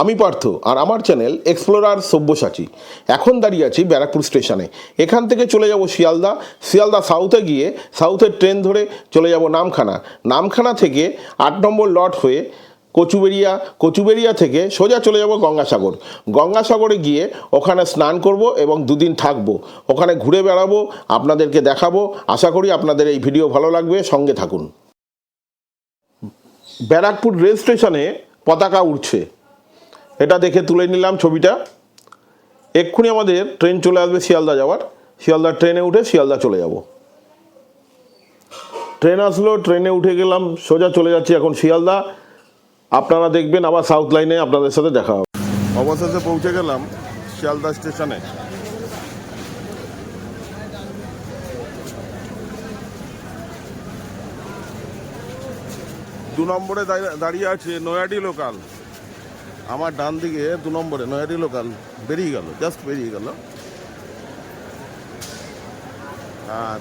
আমি পার্থ, আর আমার channel explorer Sabyasachi. এখন দাঁড়িয়ে আছি ব্যারাকপুর স্টেশনে। এখান থেকে চলে যাব শিয়ালদা। শিয়ালদা সাউথে গিয়ে সাউথের ট্রেন ধরে চলে যাব নামখানা। নামখানা থেকে আট নম্বর লট হয়ে কচুবেরিয়া কচুবেরিয়া থেকে সোজা চলে যাব গঙ্গাসাগর। গঙ্গাসাগরে গিয়ে ওখানে স্নান করব এবং দুদিন থাকব। ওখানে ঘুরে বেড়াবো, আপনাদেরকে দেখাবো। আশা করি আপনাদের এই ভিডিও ভালো লাগবে। সঙ্গে থাকুন। ব্যারাকপুর রেল স্টেশনে পতাকা উঠছে এটা দেখে তুলে নিলাম ছবিটা। এক্ষুনি আমাদের ট্রেন চলে আসবে শিয়ালদা যাওয়ার। শিয়ালদা ট্রেনে উঠে শিয়ালদা চলে যাব। ট্রেন আসলো ট্রেনে উঠে গেলাম, সোজা চলে যাচ্ছি এখন শিয়ালদা। আপনারা দেখবেন আবার সাউথ লাইনে আপনাদের সাথে দেখা হবে। অবশেষে পৌঁছে গেলাম শিয়ালদা স্টেশনে। দু নম্বরে দাঁড়িয়ে- আছে নয়াডি লোকাল আমার ডান দিকে দু নম্বরে নয়াডি লোকাল বেরিয়ে গেল জাস্ট বেরিয়ে গেল। আর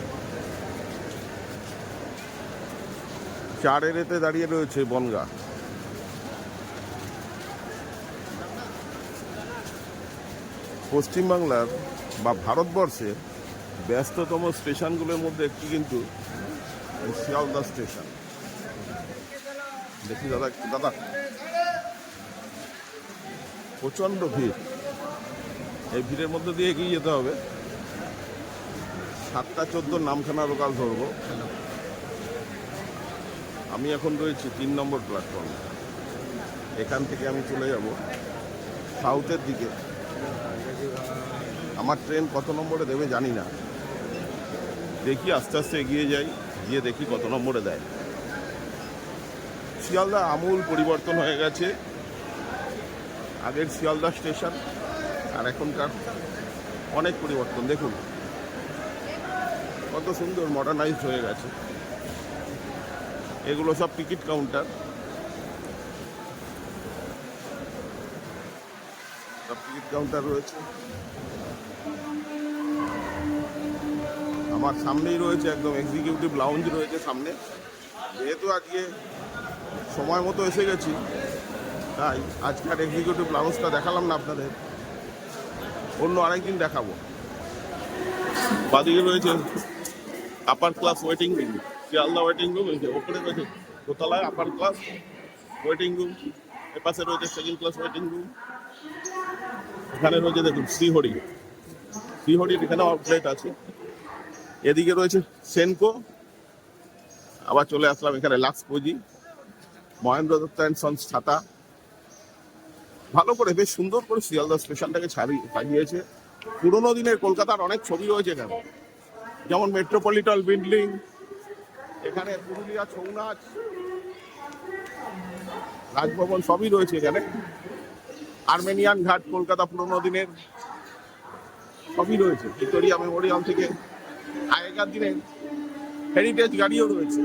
চারের এতে দাঁড়িয়ে রয়েছে বনগা। পশ্চিমবাংলার বা ভারতবর্ষের ব্যস্ততম স্টেশনগুলোর মধ্যে একটি কিন্তু শিয়ালদা স্টেশন। দেখি দাদা দাদা। প্রচণ্ড ভিড়। এই ভিড়ের মধ্যে দিয়ে এগিয়ে যেতে হবে। সাতটা চোদ্দ নামখানা লোকাল ধরবো। আমি এখন রয়েছি তিন নম্বর প্ল্যাটফর্মে এখান থেকে আমি চলে যাব সাউথের দিকে। আমার ট্রেন কত নম্বরে দেবে জানি না। দেখি আস্তে আস্তে এগিয়ে যাই, গিয়ে দেখি কত নম্বরে দেয়। শিয়ালদা আমূল পরিবর্তন হয়ে গেছে। আগের শিয়ালদা স্টেশন আর এখনকার অনেক পরিবর্তন, দেখুন। কত সুন্দর মডার্নাইজড হয়ে গেছে। এগুলো সব টিকিট কাউন্টার সব টিকিট কাউন্টার রয়েছে। আমার সামনেই রয়েছে একদম এক্সিকিউটিভ লাউঞ্জ রয়েছে সামনে। যেহেতু আজকে সময় মতো এসে গেছি তাই আজকের এক্সিকিউটিভ লাউঞ্জটা দেখালাম না আপনাদের। অন্য আরেকদিন দেখাবো। বাদিকে রয়েছে upper class waiting room Sealdah waiting room ওপরে রয়েছে দোতলায় আপার ক্লাস ওয়েটিং রুম এপাশে রয়েছে সেকেন্ড ক্লাস ওয়েটিং রুম এখানে রয়েছে দেখুন শ্রীহরি। শ্রীহরির এখানে আউটলেট আছে। এদিকে রয়েছে সেনকো। আবার চলে আসলাম এখানে লাক্স পুঁজি। মহেন্দ্র দত্ত অ্যান্ড সন্স ছাতা। ভালো করে, বেশ সুন্দর করে শিয়ালদা স্টেশনটাকে ছাড়ি, সাজিয়েছে। পুরোনো দিনের কলকাতার অনেক ছবি রয়েছে এখানে। যেমন মেট্রোপলিটন বিল্ডিং, এখানে পুরুলিয়া ছৌ নাচ রাজভবন সবই রয়েছে এখানে। আর্মেনিয়ান ঘাট কলকাতা পুরোনো দিনের সবই রয়েছে। ভিক্টোরিয়া মেমোরিয়াল থেকে আগেকার দিনের হেরিটেজ গাড়িও রয়েছে।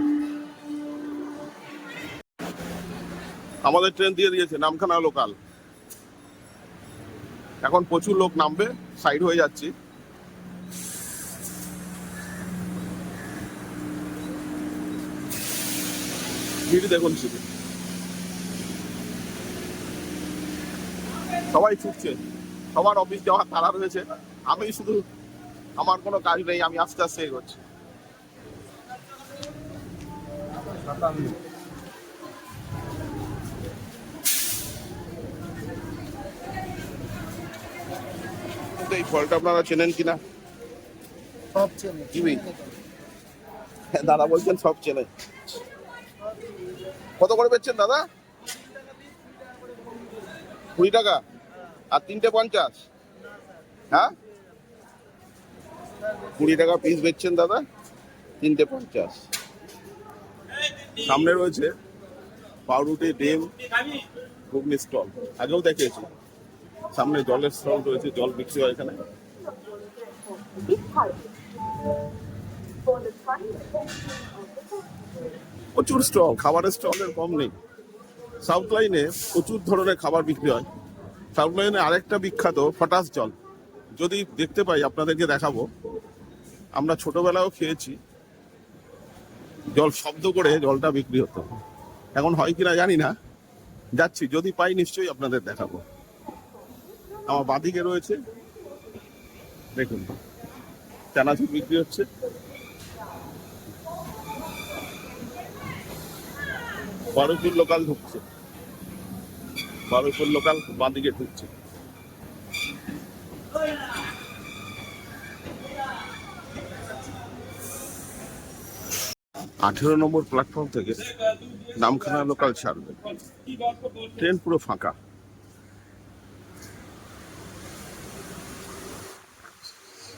আমাদের ট্রেন দিয়ে দিয়েছে নামখানা লোকাল। এখন প্রচুর লোক নামবে সাইড হয়ে যাচ্ছি। ভিড় দেখুন শুধু। সবাই ছুটছে। সবার অফিস যাওয়ার তারা রয়েছে। আমি শুধু, আমার কোনো কাজ নেই, আমি আস্তে আস্তে এগোচ্ছি। কিন্তু এই ফলটা আপনারা চেনেন কিনা? সব চেনে। কিউই হ্যাঁ, দাদা বলছেন সব চেনে। কত করে বেচছেন দাদা? কুড়ি টাকা? আর তিনটে পঞ্চাশ? হ্যাঁ? কুড়ি টাকা পিস বেচছেন দাদা? তিনটে পঞ্চাশ। সামনে রয়েছে পাউরুটি ডিম ঘুগনি স্টল আগেও দেখিয়েছি। সামনে জলের স্টল রয়েছে, জল বিক্রি হয় এখানে। প্রচুর স্টল, খাবারের স্টলের কম নেই। সাউথ লাইনে প্রচুর ধরনের খাবার বিক্রি হয়। সাউথ লাইনে আরেকটা বিখ্যাত ফটাস জল। যদি দেখতে পাই, আপনাদেরকে দেখাবো। আমরা ছোটবেলাও খেয়েছি। জল শব্দ করে জলটা বিক্রি হতো। এখন হয় কিনা জানি না। যাচ্ছি, যদি পাই নিশ্চয়ই আপনাদের দেখাবো। আমার বাদিকে রয়েছে। দেখুন, চানাচুর বিক্রি হচ্ছে। বারুইপুর লোকাল ঢুকছে। বারুইপুর লোকাল বাদিকে ঢুকছে। আঠেরো নম্বর প্ল্যাটফর্ম থেকে নামখানা লোকাল ছাড়বে। ট্রেন পুরো ফাঁকা।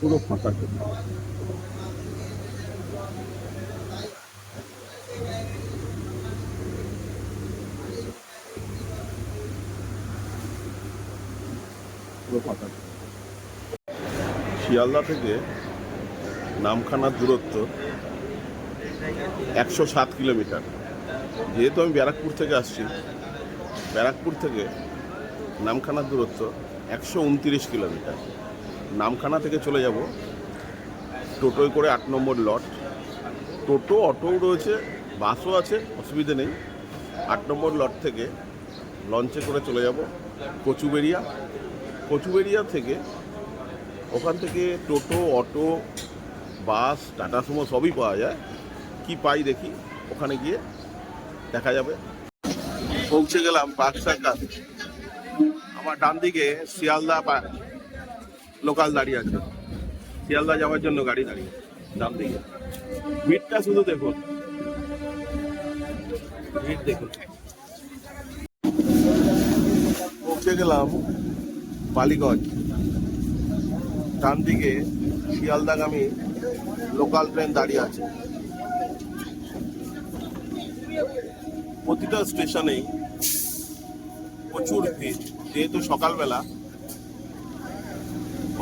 পুরো ফাঁকা ফাঁকা শিয়ালদা থেকে নামখানার দূরত্ব একশো সাত কিলোমিটার। যেহেতু আমি ব্যারাকপুর থেকে আসছি, ব্যারাকপুর থেকে নামখানার দূরত্ব একশো উনতিরিশ কিলোমিটার। নামখানা থেকে চলে যাব। টোটোয় করে আট নম্বর লট। টোটো, অটোও রয়েছে, বাসও আছে, অসুবিধে নেই। আট নম্বর লট থেকে লঞ্চে করে চলে যাব কচুবেরিয়া কচুবেরিয়া থেকে ওখান থেকে টোটো, অটো, বাস, টাটা সুমো সবই পাওয়া যায়। কি পাই দেখি, ওখানে গিয়ে দেখা যাবে। পৌঁছে গেলাম বাক্সাকার আমার ডান দিকে শিয়ালদা লোকাল দাঁড়িয়ে আছে। শিয়ালদা যাওয়ার জন্য গাড়ি দাঁড়িয়ে ডান দিকে ভিড়টা শুধু দেখুন। ভিড় দেখুন। পৌঁছে গেলাম বালিগঞ্জ। ডান দিকে শিয়ালদাগামী লোকাল ট্রেন দাঁড়িয়ে আছে। প্রতিটা স্টেশনেই প্রচুর ভিড়। যেহেতু সকালবেলা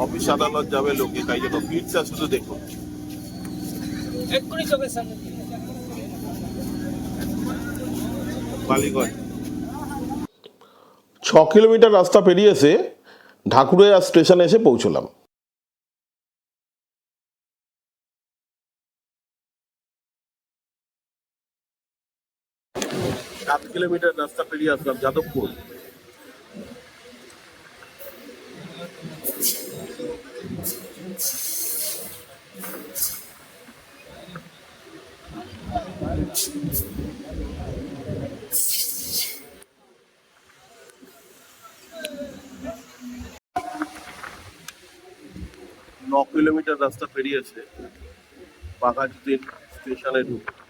অফিস আদালত যাবে লোকে তাই জন্য ভিড়টা শুধু দেখুন। বালিগঞ্জ। ছ কিলোমিটার রাস্তা পেরিয়ে এসে ঢাকুরিয়া স্টেশনে এসে পৌঁছলাম। সাত কিলোমিটার রাস্তা পেরিয়ে আসলাম যাদবপুর। ন কিলোমিটার রাস্তা পেরিয়েছে বাঘাযতীন স্টেশনে ঢুকে।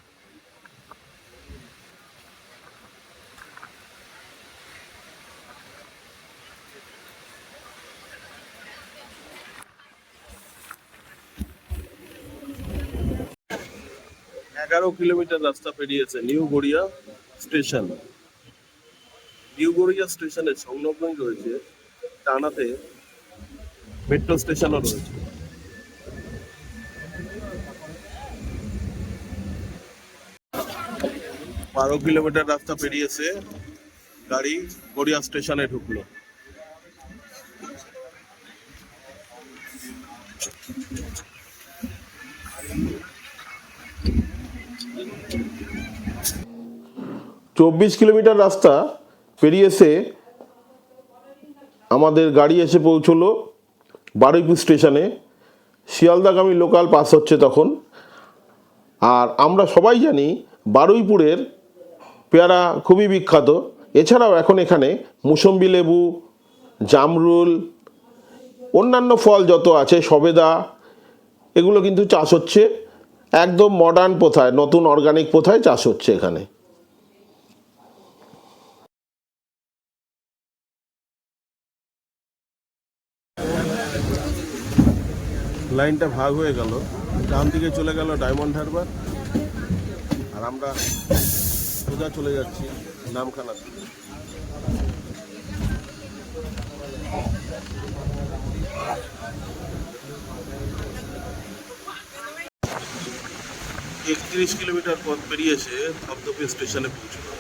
এগারো কিলোমিটার রাস্তা পেরিয়েছে new Garia station. New Garia স্টেশনের সংলগ্নই রয়েছে, টানাতে মেট্রো স্টেশনও রয়েছে। বারো কিলোমিটার রাস্তা পেরিয়েছে, গাড়ি গড়িয়া স্টেশনে ঢুকলো। চব্বিশ কিলোমিটার রাস্তা পেরিয়েছে আমাদের গাড়ি এসে পৌঁছলো বারুইপুর স্টেশনে। শিয়ালদাগামী লোকাল পাস হচ্ছে তখন। আর আমরা সবাই জানি বারুইপুরের পেয়ারা খুবই বিখ্যাত। এছাড়াও এখন এখানে মুসম্বি লেবু, জামরুল, অন্যান্য ফল যত আছে, সবেদা, এগুলো কিন্তু চাষ হচ্ছে। একদম মডার্ন প্রথায়, নতুন অর্গানিক প্রথায় চাষ হচ্ছে এখানে। লাইনটা ভাগ হয়ে গেল। ডান দিকে চলে গেল ডায়মন্ড হারবার। আর আমরা সোজা চলে যাচ্ছি নামখানা একত্রিশ কিলোমিটার পথ পেরিয়েছে ধপধপে স্টেশনে পৌঁছলো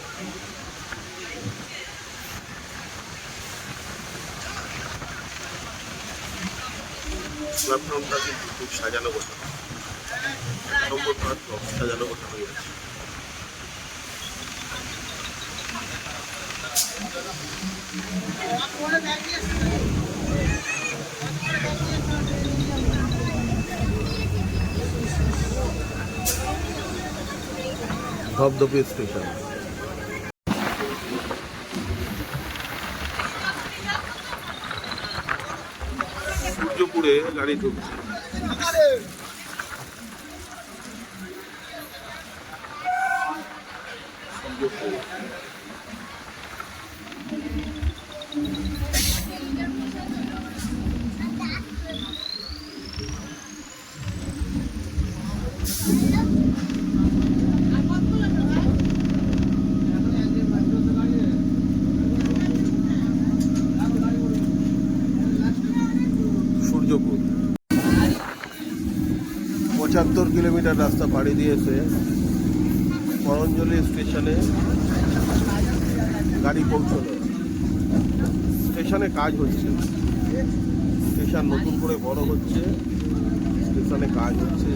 প্ল্যাটফর্মটা কিন্তু খুব সাজানো নম্বর প্ল্যাটফর্ম সাজানো গোছানো হয়ে আছে। ধপধপে স্টেশন সূর্যপুরে গাড়ি ঢুকছে সূর্যপুর। পঁচাত্তর কিলোমিটার রাস্তা পাড়ি দিয়েছে। করঞ্জলি স্টেশনে গাড়ি পৌঁছলো। স্টেশনে কাজ হচ্ছে। স্টেশন নতুন করে বড় হচ্ছে। স্টেশনে কাজ হচ্ছে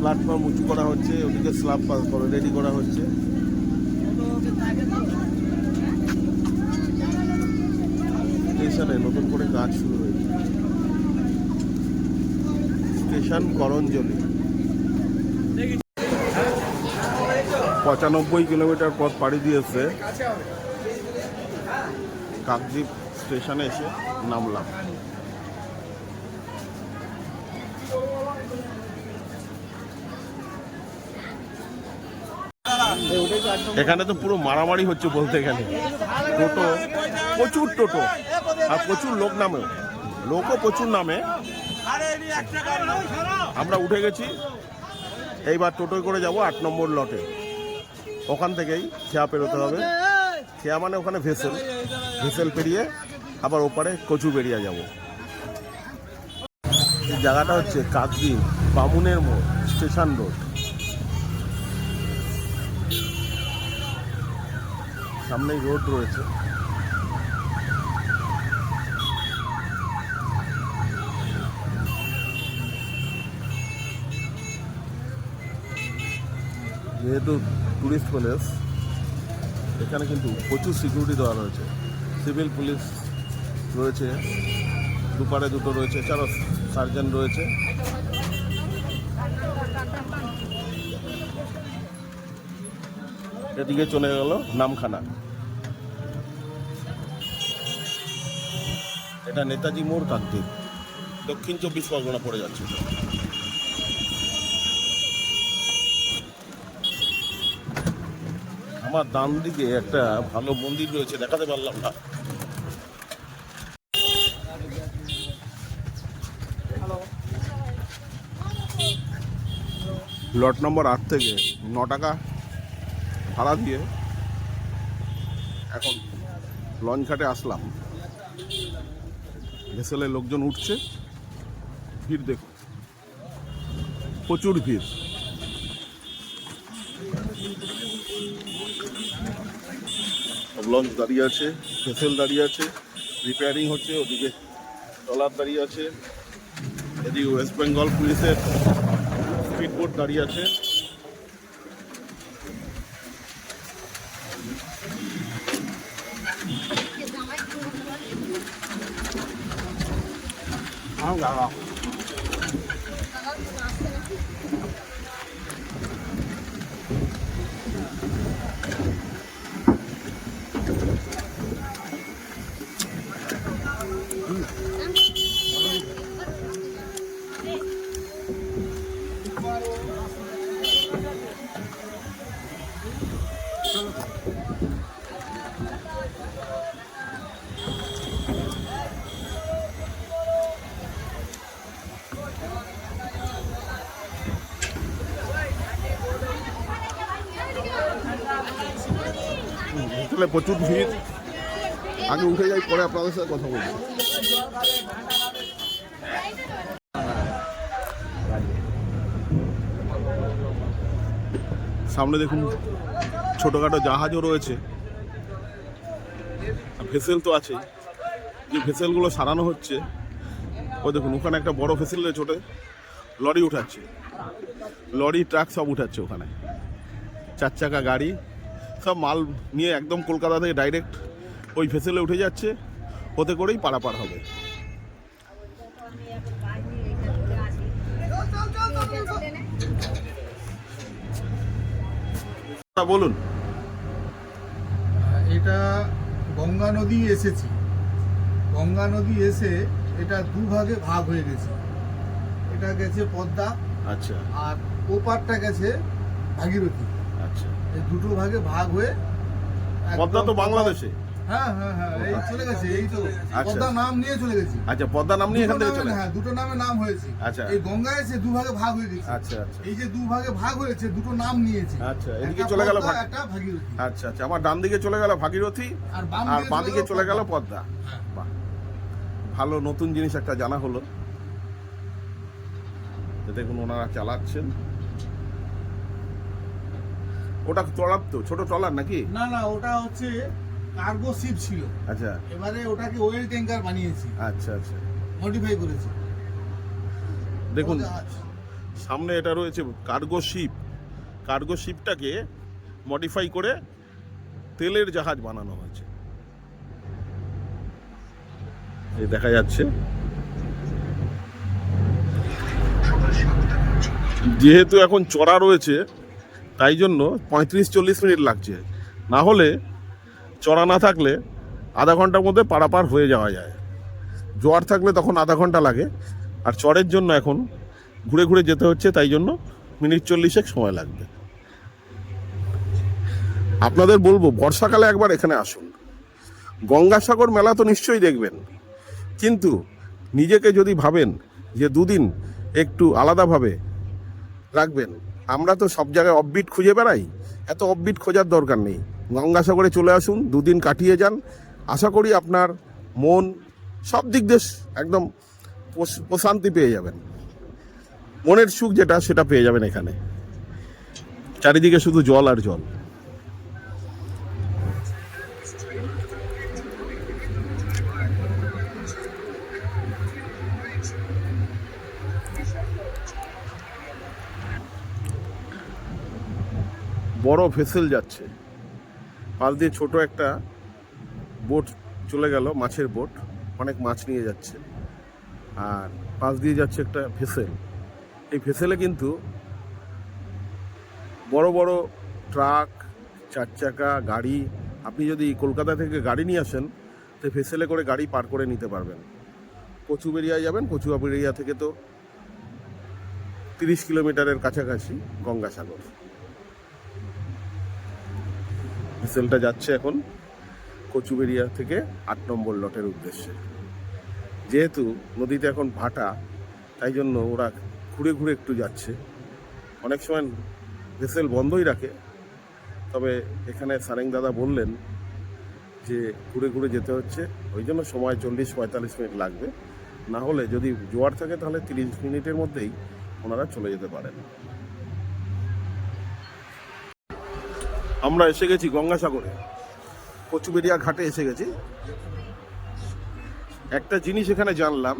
প্ল্যাটফর্ম উঁচু করা হচ্ছে, ওদিকে স্ল্যাব রেডি করা হচ্ছে। স্টেশনে নতুন করে কাজ শুরু হয়েছে। স্টেশন করঞ্জলি। পঁচানব্বই কিলোমিটার পথ পাড়ি দিয়েছে। কাকদ্বীপ স্টেশনে এসে নামলাম। এখানে তো পুরো মারামারি হচ্ছে বলতে গেলে। টোটো, প্রচুর টোটো, আর প্রচুর লোক নামে। লোকও প্রচুর নামে। আমরা উঠে গেছি। এইবার টোটোয় করে যাব আট নম্বর লটে। ওখান থেকেই খেয়া পেরোতে হবে। খেয়া মানে ওখানে ভেসেল। ভেসেল পেরিয়ে আবার ওপারে কচু বেরিয়ে যাব। জায়গাটা হচ্ছে কাকদ্বীপ, বামুনের মোড়, স্টেশন রোড। সামনেই রোড রয়েছে। যেহেতু টুরিস্ট প্লেস এখানে কিন্তু প্রচুর সিকিউরিটি দেওয়া রয়েছে। সিভিল পুলিশ রয়েছে দুপারে দুটো রয়েছে এছাড়াও সার্জন রয়েছে। এদিকে চলে গেল নামখানা। এটা নেতাজি মোড় কাকদ্বীপ। দক্ষিণ চব্বিশ পরগনা পড়ে যাচ্ছে। আমার ডান দিকে একটা ভালো মন্দির রয়েছে, দেখাতে পারলাম না। লট নম্বর আট থেকে ন টাকা। ভাড়া দিয়ে এখন লঞ্চ ঘাটে আসলাম। ভেসেলে লোকজন উঠছে। ভিড় দেখুন। প্রচুর ভিড়। লঞ্চ দাঁড়িয়ে আছে, ভেসেল দাঁড়িয়ে আছে রিপেয়ারিং হচ্ছে, ওদিকে ট্রলার দাঁড়িয়ে আছে, এদিকে ওয়েস্ট বেঙ্গল পুলিশের স্পিড বোট দাঁড়িয়ে আছে। 对吧 ভেসেলে প্রচুর ভিড়। আগে উঠে যাই, পরে আপনাদের সাথে কথা বলব। সামনে দেখুন, ছোটোখাটো জাহাজও রয়েছে। ভেসেল তো আছে যে ভেসেলগুলো সারানো হচ্ছে, ও দেখুন, ওখানে একটা বড় ফেসিল রয়েছে ওটা। লরি উঠাচ্ছে। লরি ট্রাক সব উঠাচ্ছে ওখানে। চার চাকা গাড়ি। সব মাল নিয়ে একদম কলকাতা থেকে ডাইরেক্ট ওই ফেসেলে উঠে যাচ্ছে ওতে করেই পারাপার হবে। বলুন। এটা গঙ্গা নদী এসেছি। গঙ্গা নদী এসে এটা দুভাগে ভাগ হয়ে গেছে। এটা গেছে পদ্মা আচ্ছা। আর ওপারটা গেছে ভাগীরথী। আচ্ছা। এই দুটো ভাগে ভাগ হয়ে পদ্মা তো বাংলাদেশে? হ্যাঁ হ্যাঁ হ্যাঁ এই চলে গেছে এই তো। আচ্ছা। পদ্মা নাম নিয়ে চলে গেছে। আচ্ছা পদ্মা নাম নিয়ে এখান থেকে চলে হ্যাঁ দুটো নামে নাম হয়েছে। আচ্ছা। এই গঙ্গা এসে দুভাগে ভাগ হয়ে গেছে। আচ্ছা আচ্ছা। এই যে দুভাগে ভাগ হয়েছে দুটো নাম নিয়েছে। আচ্ছা, এদিকে চলে গেল পদ্মা, ভাগ- একটা ভাগীরথী। আচ্ছা আচ্ছা আমার ডান দিকে চলে গেল ভাগীরথী আর বাম বাঁ দিকে চলে গেল পদ্মা। হ্যাঁ। বাহ। ভালো নতুন জিনিস একটা জানা হলো। তো দেখুন ওনারা চালাচ্ছেন। ওটা ট্রলার তো ছোট ট্রলার নাকি? না না ওটা হচ্ছে কার্গো শিপ ছিল। আচ্ছা। এবারে ওটাকে ওয়েল ট্যাঙ্কার বানিয়েছি। আচ্ছা আচ্ছা। মডিফাই করেছি। দেখুন। সামনে এটা রয়েছে কার্গো শিপ কার্গো শিপটাকে মডিফাই করে তেলের জাহাজ বানানো হয়েছে। এই দেখা যাচ্ছে। যেহেতু এখন চড়া রয়েছে তাই জন্য পঁয়ত্রিশ চল্লিশ মিনিট লাগছে। না হলে চড়া না থাকলে আধা ঘণ্টার মধ্যে পারাপার হয়ে যাওয়া যায়। জোয়ার থাকলে তখন আধা ঘণ্টা লাগে। আর চড়ের জন্য এখন ঘুরে ঘুরে যেতে হচ্ছে, তাই জন্য মিনিট চল্লিশেক সময় লাগবে। আপনাদের বলব, বর্ষাকালে একবার এখানে আসুন। গঙ্গাসাগর মেলা তো নিশ্চয়ই দেখবেন। কিন্তু নিজেকে যদি ভাবেন যে দুদিন একটু আলাদাভাবে রাখবেন আমরা তো সব জায়গায় অফবিট খুঁজে বেড়াই। এত অফবিট খোঁজার দরকার নেই। গঙ্গাসাগরে চলে আসুন, দুদিন কাটিয়ে যান। আশা করি আপনার মন সব দিক দিয়ে একদম প্রশান্তি পেয়ে যাবেন। মনের সুখ যেটা, সেটা পেয়ে যাবেন এখানে। চারিদিকে শুধু জল আর জল। বড় ভেসেল যাচ্ছে। পাশ দিয়ে ছোট একটা বোট চলে গেল, মাছের বোট। অনেক মাছ নিয়ে যাচ্ছে। আর পাশ দিয়ে যাচ্ছে একটা ভেসেল। এই ভেসেলে কিন্তু বড় বড় ট্রাক চার চাকা গাড়ি, আপনি যদি কলকাতা থেকে গাড়ি নিয়ে আসেন, তো ভেসেলে করে গাড়ি পার করে নিতে পারবেন। কচুবেরিয়ায় যাবেন কচুবেরিয়া থেকে তো তিরিশ কিলোমিটারের কাছাকাছি গঙ্গাসাগর। ভেসেলটা যাচ্ছে এখন কচুবেরিয়া থেকে আট নম্বর লটের উদ্দেশ্যে। যেহেতু নদীতে এখন ভাটা, তাই জন্য ওরা ঘুরে ঘুরে একটু যাচ্ছে। অনেক সময় ভেসেল বন্ধই রাখে। তবে এখানে সারেং দাদা বললেন যে ঘুরে ঘুরে যেতে হচ্ছে। ওই জন্য সময় চল্লিশ পঁয়তাল্লিশ মিনিট লাগবে। না হলে যদি জোয়ার থাকে তাহলে তিরিশ মিনিটের মধ্যেই ওনারা চলে যেতে পারেন। আমরা এসে গেছি গঙ্গাসাগরে। কচুবেরিয়া ঘাটে এসে গেছি। একটা জিনিস এখানে জানলাম,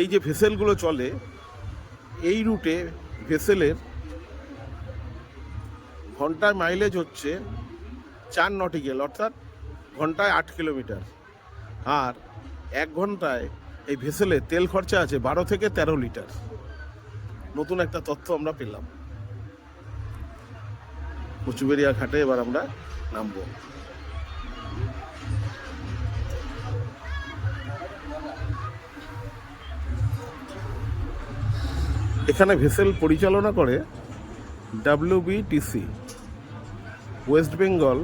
এই যে ভেসেলগুলো চলে, এই রুটে ভেসেলের ঘন্টায় মাইলেজ হচ্ছে চার নটিক্যাল অর্থাৎ ঘন্টায় আট কিলোমিটার আর এক ঘন্টায় এই ভেসেলে তেল খরচা আছে বারো থেকে তেরো লিটার নতুন একটা তথ্য আমরা পেলাম। কচুবেরিয়া ঘাটে এবার আমরা নামবো। এখানে ভেসেল পরিচালনা করে WBTC West Bengal.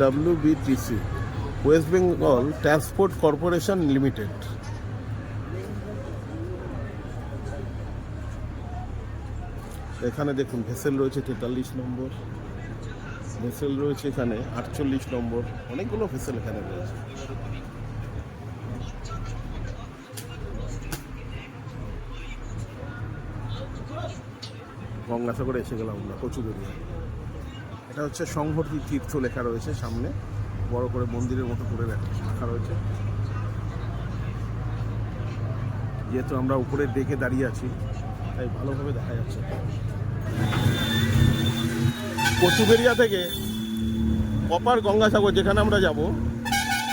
WBTC West Bengal transport corporation limited. এখানে দেখুন, ভেসেল রয়েছে তেতাল্লিশ নম্বর। ভেসেল রয়েছে এখানে আটচল্লিশ নম্বর। অনেকগুলো ভেসেল এখানে রয়েছে। গঙ্গাসাগরে এসে গেলাম আমরা কচুবেরিয়া এটা হচ্ছে সংহতি তীর্থ লেখা রয়েছে সামনে। বড় করে মন্দিরের মতো করে লেখা রয়েছে। যেহেতু আমরা উপরের ডেকে দাঁড়িয়ে আছি, তাই ভালোভাবে দেখা যাচ্ছে। কচুবেরিয়া থেকে কপার গঙ্গাসাগর, যেখানে আমরা যাব,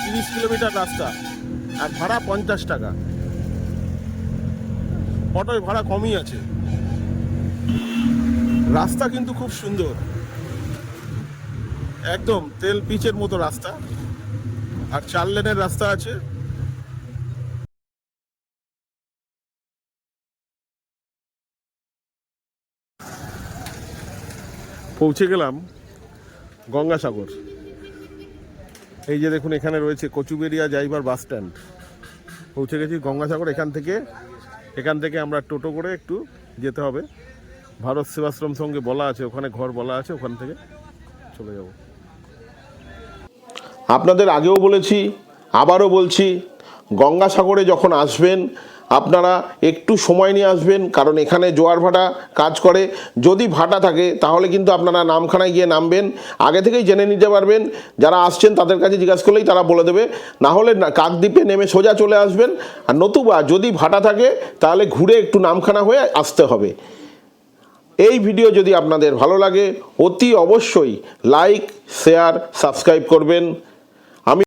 তিরিশ কিলোমিটার রাস্তা আর ভাড়া পঞ্চাশ টাকা। অটোয় ভাড়া কমই আছে। রাস্তা কিন্তু খুব সুন্দর। একদম তেল পিচের মতো রাস্তা। আর চার লেনের রাস্তা আছে। পৌঁছে গেলাম গঙ্গাসাগর। এই যে দেখুন, এখানে রয়েছে কচুবেরিয়া যাইবার বাস স্ট্যান্ড। পৌঁছে গেছি গঙ্গাসাগর, এখান থেকে এখান থেকে আমরা টোটো করে একটু যেতে হবে। ভারত সেবাশ্রম সঙ্গে বলা আছে, ওখানে ঘর বলা আছে, ওখান থেকে চলে যাব। আপনাদের আগেও বলেছি, আবারও বলছি, গঙ্গাসাগরে যখন আসবেন আপনারা একটু সময় নিয়ে আসবেন, কারণ এখানে জোয়ার ভাটা কাজ করে। যদি ভাটা থাকে, তাহলে কিন্তু আপনারা নামখানায় গিয়ে নামবেন। আগে থেকেই জেনে নিতে পারবেন, যারা আসছেন তাদের কাছে জিজ্ঞাসা করলেই তারা বলে দেবে। না হলে কাকদ্বীপে নেমে সোজা চলে আসবেন। আর নতুবা যদি ভাটা থাকে, তাহলে ঘুরে একটু নামখানা হয়ে আসতে হবে। এই ভিডিও যদি আপনাদের ভালো লাগে, অতি অবশ্যই লাইক, শেয়ার, সাবস্ক্রাইব করবেন।